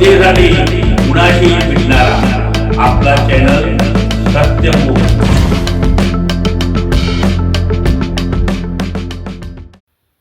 जनतेसाठी कुणाशी भेटणारा आपला चॅनल सत्यमुख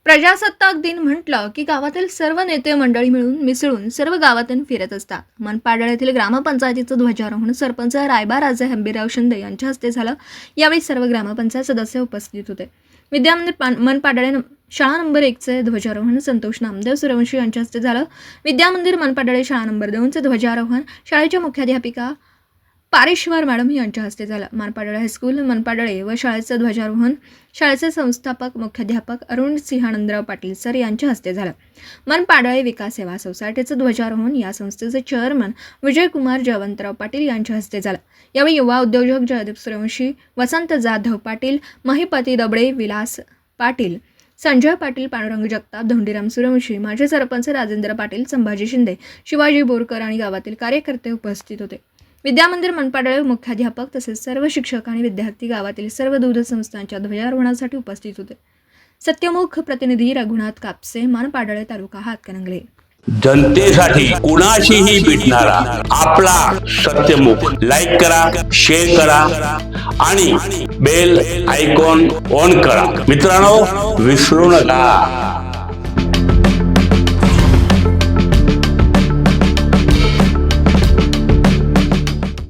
प्रजासत्ताक दिन म्हटलं की गावातील सर्व नेते मंडळी मिळून मिसळून सर्व गावातून फिरत असतात. मनपाडळ येथील ग्रामपंचायतीचं ध्वजारोहण सरपंच रायबा राजे हंबीराव शिंदे यांच्या हस्ते झालं. यावेळी सर्व ग्रामपंचायत सदस्य उपस्थित होते. विद्यामंदिर मंदिर मनपाडळे न- शाळा नंबर एकचे ध्वजारोहण संतोष नामदेव सूर्यवंशी यांच्या हस्ते झालं. विद्यामंदिर मनपाडळे शाळा नंबर दोनचे ध्वजारोहण शाळेच्या मुख्याध्यापिका पारेश्वर मॅडम यांच्या हस्ते झालं. मनपाडळे हायस्कूल मनपाडळे व शाळेचं ध्वजारोहण शाळेचे संस्थापक मुख्याध्यापक अरुण सिंहानंदराव पाटील सर यांच्या हस्ते झालं. मनपाडळे विकास सेवा सोसायटीचं ध्वजारोहण या संस्थेचे चेअरमन विजयकुमार जयवंतराव पाटील यांच्या हस्ते झालं. यावेळी युवा उद्योजक जयदीप सूर्यवंशी वसंत जाधव पाटील महिपती दबडे विलास पाटील संजय पाटील पांडुरंग जगताप धोंडीराम सूर्यवंशी माजी सरपंच राजेंद्र पाटील संभाजी शिंदे शिवाजी बोरकर आणि गावातील कार्यकर्ते उपस्थित होते. विद्यामंदिर मनपाडळे मुख्याध्यापक तसेच सर्व शिक्षक आणि विद्यार्थी गावातील सर्व दूध संस्थांच्या ध्वजारोहणासाठी उपस्थित होते. सत्यमुख प्रतिनिधी रघुनाथ कापसे मनपाडळे तालुका हातकणंगले. जनतेसाठी कुणाशीही भेटणारा आपला सत्यमुख. लाईक करा शेअर करा आणि बेल आयकॉन ऑन करा. मित्रांनो विसरू नका.